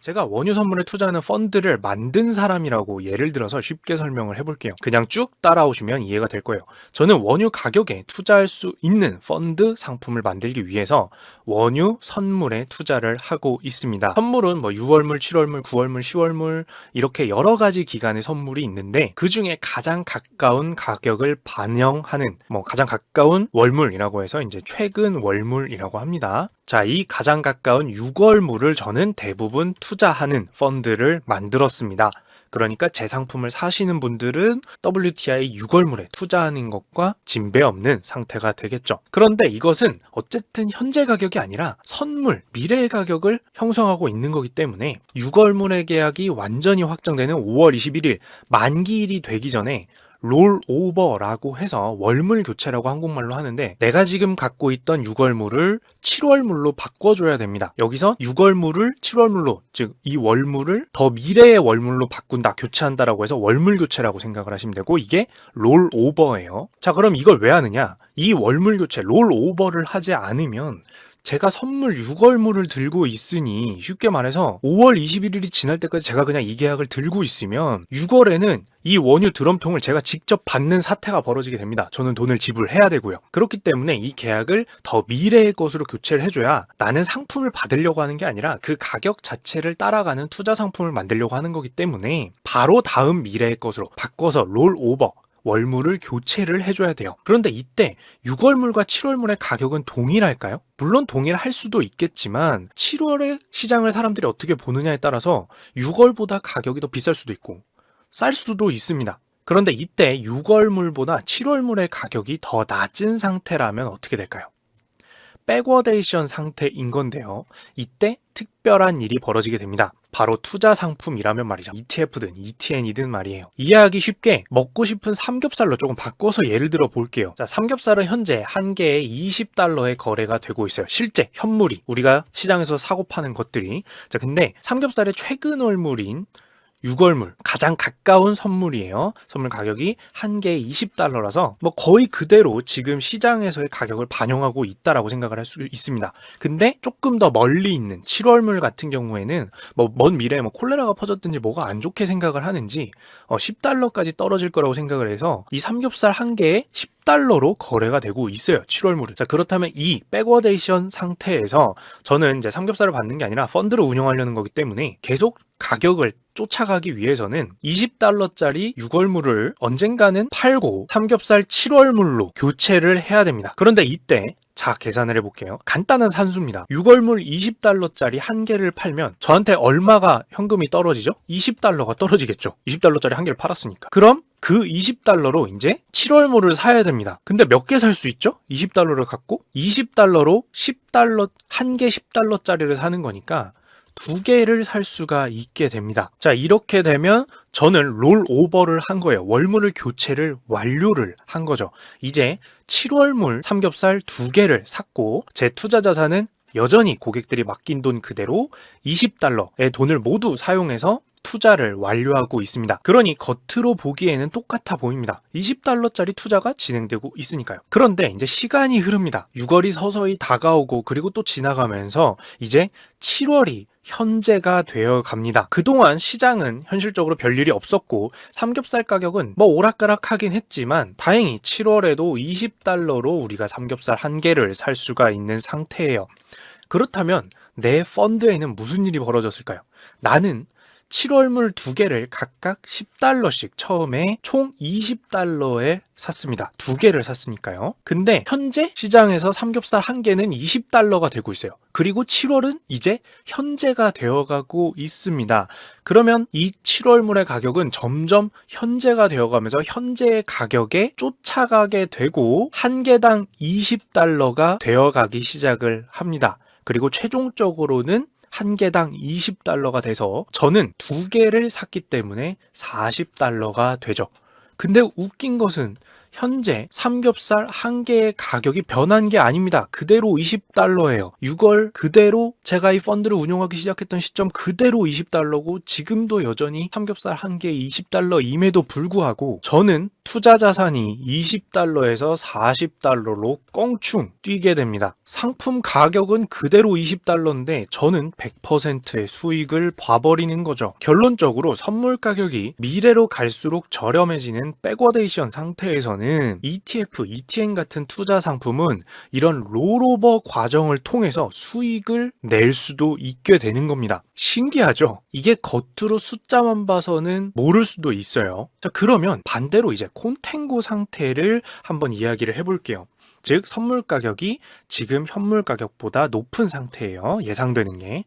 제가 원유 선물에 투자하는 펀드를 만든 사람이라고 예를 들어서 쉽게 설명을 해볼게요. 그냥 쭉 따라오시면 이해가 될 거예요. 저는 원유 가격에 투자할 수 있는 펀드 상품을 만들기 위해서 원유 선물에 투자를 하고 있습니다. 선물은 뭐 6월물, 7월물, 9월물, 10월물 이렇게 여러 가지 기간의 선물이 있는데 그 중에 가장 가까운 가격을 반영하는 뭐 가장 가까운 월물이라고 해서 이제 최근 월물이라고 합니다. 자, 이 가장 가까운 6월물을 저는 대부분 투자하는 펀드를 만들었습니다. 그러니까 제 상품을 사시는 분들은 WTI 6월물에 투자하는 것과 진배 없는 상태가 되겠죠. 그런데 이것은 어쨌든 현재 가격이 아니라 선물, 미래의 가격을 형성하고 있는 거기 때문에 6월물의 계약이 완전히 확정되는 5월 21일 만기일이 되기 전에 롤오버라고 해서 월물 교체라고 한국말로 하는데 내가 지금 갖고 있던 6월물을 7월물로 바꿔줘야 됩니다. 여기서 6월물을 7월물로 즉 이 월물을 더 미래의 월물로 바꾼다 교체한다라고 해서 월물 교체라고 생각을 하시면 되고 이게 롤오버예요. 자 그럼 이걸 왜 하느냐? 이 월물 교체 롤오버를 하지 않으면 제가 선물 6월물을 들고 있으니 쉽게 말해서 5월 21일이 지날 때까지 제가 그냥 이 계약을 들고 있으면 6월에는 이 원유 드럼통을 제가 직접 받는 사태가 벌어지게 됩니다. 저는 돈을 지불해야 되고요. 그렇기 때문에 이 계약을 더 미래의 것으로 교체를 해줘야 나는 상품을 받으려고 하는 게 아니라 그 가격 자체를 따라가는 투자 상품을 만들려고 하는 거기 때문에 바로 다음 미래의 것으로 바꿔서 롤오버 월물을 교체를 해줘야 돼요. 그런데 이때 6월물과 7월물의 가격은 동일할까요? 물론 동일할 수도 있겠지만 7월의 시장을 사람들이 어떻게 보느냐에 따라서 6월보다 가격이 더 비쌀 수도 있고 쌀 수도 있습니다. 그런데 이때 6월물보다 7월물의 가격이 더 낮은 상태라면 어떻게 될까요? 백워데이션 상태인 건데요. 이때 특별한 일이 벌어지게 됩니다. 바로 투자 상품이라면 말이죠. ETF든 ETN이든 말이에요. 이해하기 쉽게 먹고 싶은 삼겹살로 조금 바꿔서 예를 들어 볼게요. 자, 삼겹살은 현재 한 개에 20달러에 거래가 되고 있어요. 실제 현물이 우리가 시장에서 사고 파는 것들이. 자, 근데 삼겹살의 최근 월물인 6월물 가장 가까운 선물이에요. 선물 가격이 한 개에 20달러라서 뭐 거의 그대로 지금 시장에서의 가격을 반영하고 있다라고 생각을 할 수 있습니다. 근데 조금 더 멀리 있는 7월물 같은 경우에는 뭐 먼 미래에 뭐 콜레라가 퍼졌든지 뭐가 안 좋게 생각을 하는지 어 10달러까지 떨어질 거라고 생각을 해서 이 삼겹살 한 개에 10 달러로 거래가 되고 있어요. 7월물은. 자, 그렇다면 이 백워데이션 상태에서 저는 이제 삼겹살을 받는 게 아니라 펀드를 운영하려는 거기 때문에 계속 가격을 쫓아가기 위해서는 20달러짜리 6월물을 언젠가는 팔고 삼겹살 7월물로 교체를 해야 됩니다. 그런데 이때 자, 계산을 해볼게요. 간단한 산수입니다. 6월물 20달러짜리 한 개를 팔면 저한테 얼마가 현금이 떨어지죠? 20달러가 떨어지겠죠. 20달러짜리 한 개를 팔았으니까. 그럼 그 20달러로 이제 7월물을 사야 됩니다. 근데 몇 개 살 수 있죠? 20달러를 갖고 20달러로 10달러, 한 개 10달러짜리를 사는 거니까 두 개를 살 수가 있게 됩니다. 자, 이렇게 되면 저는 롤 오버를 한 거예요. 월물을 교체를 완료를 한 거죠. 이제 7월물 삼겹살 두 개를 샀고 제 투자 자산은 여전히 고객들이 맡긴 돈 그대로 20달러의 돈을 모두 사용해서 투자를 완료하고 있습니다. 그러니 겉으로 보기에는 똑같아 보입니다. 20달러짜리 투자가 진행되고 있으니까요. 그런데 이제 시간이 흐릅니다. 6월이 서서히 다가오고 그리고 또 지나가면서 이제 7월이 현재가 되어 갑니다. 그동안 시장은 현실적으로 별일이 없었고 삼겹살 가격은 뭐 오락가락 하긴 했지만 다행히 7월에도 20달러로 우리가 삼겹살 한 개를 살 수가 있는 상태예요. 그렇다면 내 펀드에는 무슨 일이 벌어졌을까요? 나는 7월물 두 개를 각각 10달러씩 처음에 총 20달러에 샀습니다. 두 개를 샀으니까요. 근데 현재 시장에서 삼겹살 한 개는 20달러가 되고 있어요. 그리고 7월은 이제 현재가 되어가고 있습니다. 그러면 이 7월물의 가격은 점점 현재가 되어가면서 현재의 가격에 쫓아가게 되고 한 개당 20달러가 되어가기 시작을 합니다. 그리고 최종적으로는 한 개당 20달러가 돼서 저는 두 개를 샀기 때문에 40달러가 되죠. 근데 웃긴 것은 현재 삼겹살 한 개의 가격이 변한 게 아닙니다. 그대로 20달러예요. 6월 그대로 제가 이 펀드를 운영하기 시작했던 시점 그대로 20달러고 지금도 여전히 삼겹살 한 개에 20달러 임에도 불구하고 저는 투자 자산이 20달러에서 40달러로 껑충 뛰게 됩니다. 상품 가격은 그대로 20달러인데 저는 100%의 수익을 봐버리는 거죠. 결론적으로 선물 가격이 미래로 갈수록 저렴해지는 백워데이션 상태에서는 ETF, ETN 같은 투자 상품은 이런 롤오버 과정을 통해서 수익을 낼 수도 있게 되는 겁니다. 신기하죠? 이게 겉으로 숫자만 봐서는 모를 수도 있어요. 자, 그러면 반대로 이제 콘텐고 상태를 한번 이야기를 해볼게요. 즉, 선물 가격이 지금 현물 가격보다 높은 상태예요. 예상되는 게.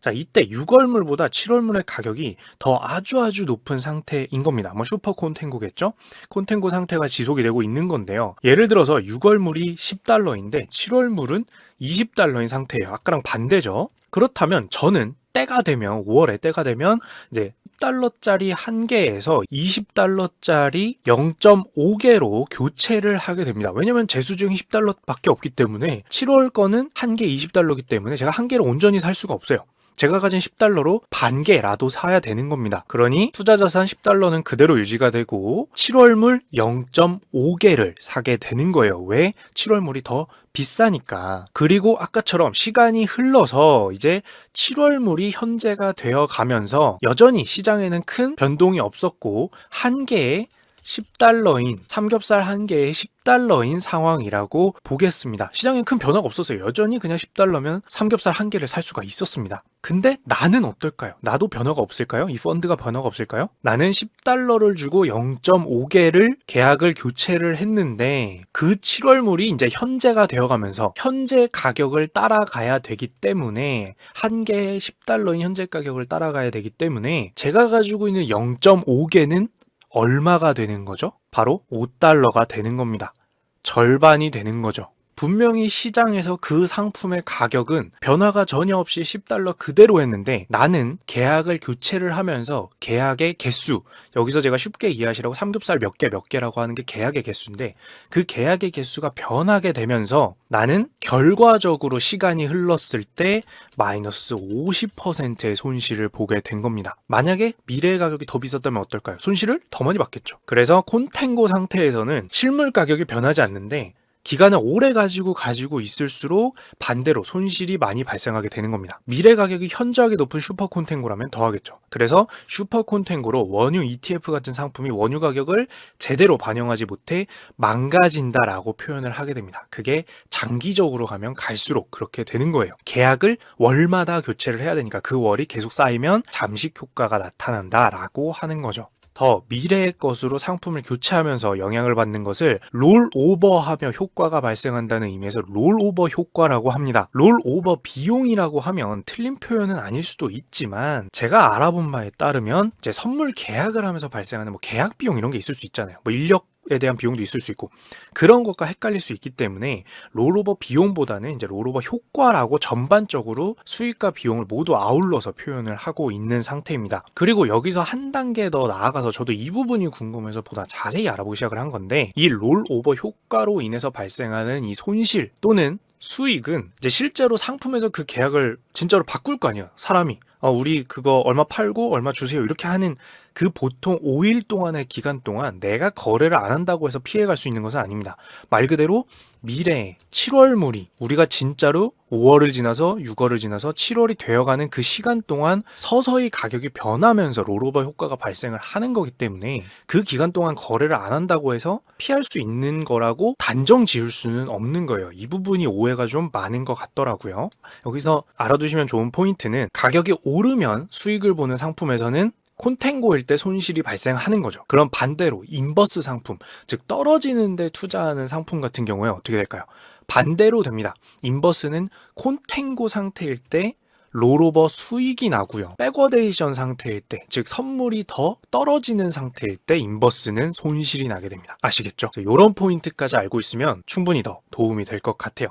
자, 이때 6월물보다 7월물의 가격이 더 아주 아주 높은 상태인 겁니다. 뭐 슈퍼 콘텐고겠죠? 콘텐고 상태가 지속이 되고 있는 건데요. 예를 들어서 6월물이 10달러인데 7월물은 20달러인 상태예요. 아까랑 반대죠. 그렇다면 저는 때가 되면 5월에 때가 되면 이제 10달러짜리 한 개에서 20달러짜리 0.5개로 교체를 하게 됩니다. 왜냐면 제 수중이 10달러밖에 없기 때문에 7월 거는 한 개 20달러기 때문에 제가 한 개를 온전히 살 수가 없어요. 제가 가진 10달러로 반 개라도 사야 되는 겁니다. 그러니 투자 자산 10달러는 그대로 유지가 되고 7월물 0.5개를 사게 되는 거예요. 왜? 7월물이 더 비싸니까. 그리고 아까처럼 시간이 흘러서 이제 7월물이 현재가 되어 가면서 여전히 시장에는 큰 변동이 없었고 한 개에 10달러인 삼겹살 한 개에 10달러인 상황이라고 보겠습니다. 시장에 큰 변화가 없었어요. 여전히 그냥 10달러면 삼겹살 한 개를 살 수가 있었습니다. 근데 나는 어떨까요? 나도 변화가 없을까요? 이 펀드가 변화가 없을까요? 나는 10달러를 주고 0.5개를 계약을 교체를 했는데 그 7월물이 이제 현재가 되어가면서 현재 가격을 따라가야 되기 때문에 한 개에 10달러인 현재 가격을 따라가야 되기 때문에 제가 가지고 있는 0.5개는 얼마가 되는 거죠? 바로 5달러가 되는 겁니다. 절반이 되는 거죠. 분명히 시장에서 그 상품의 가격은 변화가 전혀 없이 10달러 그대로 했는데 나는 계약을 교체를 하면서 계약의 개수, 여기서 제가 쉽게 이해하시라고 삼겹살 몇개몇 개라고 하는 게 계약의 개수인데 그 계약의 개수가 변하게 되면서 나는 결과적으로 시간이 흘렀을 때 마이너스 50%의 손실을 보게 된 겁니다. 만약에 미래 가격이 더 비쌌다면 어떨까요? 손실을 더 많이 받겠죠. 그래서 콘텐고 상태에서는 실물 가격이 변하지 않는데 기간을 오래 가지고 가지고 있을수록 반대로 손실이 많이 발생하게 되는 겁니다. 미래 가격이 현저하게 높은 슈퍼 콘텐고라면 더하겠죠. 그래서 슈퍼 콘텐고로 원유 ETF 같은 상품이 원유 가격을 제대로 반영하지 못해 망가진다라고 표현을 하게 됩니다. 그게 장기적으로 가면 갈수록 그렇게 되는 거예요. 계약을 월마다 교체를 해야 되니까 그 월이 계속 쌓이면 잠식 효과가 나타난다라고 하는 거죠. 더 미래의 것으로 상품을 교체하면서 영향을 받는 것을 롤오버하며 효과가 발생한다는 의미에서 롤오버 효과라고 합니다. 롤오버 비용이라고 하면 틀린 표현은 아닐 수도 있지만 제가 알아본 바에 따르면 이제 선물 계약을 하면서 발생하는 뭐 계약 비용 이런 게 있을 수 있잖아요. 뭐 인력 에 대한 비용도 있을 수 있고 그런 것과 헷갈릴 수 있기 때문에 롤오버 비용보다는 이제 롤오버 효과라고 전반적으로 수익과 비용을 모두 아울러서 표현을 하고 있는 상태입니다. 그리고 여기서 한 단계 더 나아가서 저도 이 부분이 궁금해서 보다 자세히 알아보기 시작을 한 건데 이 롤오버 효과로 인해서 발생하는 이 손실 또는 수익은 이제 실제로 상품에서 그 계약을 진짜로 바꿀 거 아니에요. 사람이. 어, 우리 그거 얼마 팔고 얼마 주세요. 이렇게 하는 그 보통 5일 동안의 기간 동안 내가 거래를 안 한다고 해서 피해갈 수 있는 것은 아닙니다. 말 그대로 미래에 7월물이 우리가 진짜로 5월을 지나서 6월을 지나서 7월이 되어가는 그 시간 동안 서서히 가격이 변하면서 롤오버 효과가 발생을 하는 거기 때문에 그 기간 동안 거래를 안 한다고 해서 피할 수 있는 거라고 단정 지을 수는 없는 거예요. 이 부분이 오해가 좀 많은 것 같더라고요. 여기서 알아두시면 좋은 포인트는 가격이 오르면 수익을 보는 상품에서는 콘텐고일 때 손실이 발생하는 거죠. 그럼 반대로 인버스 상품, 즉 떨어지는데 투자하는 상품 같은 경우에 어떻게 될까요? 반대로 됩니다. 인버스는 콘텐고 상태일 때 롤오버 수익이 나고요. 백워데이션 상태일 때, 즉 선물이 더 떨어지는 상태일 때 인버스는 손실이 나게 됩니다. 아시겠죠? 이런 포인트까지 알고 있으면 충분히 더 도움이 될 것 같아요.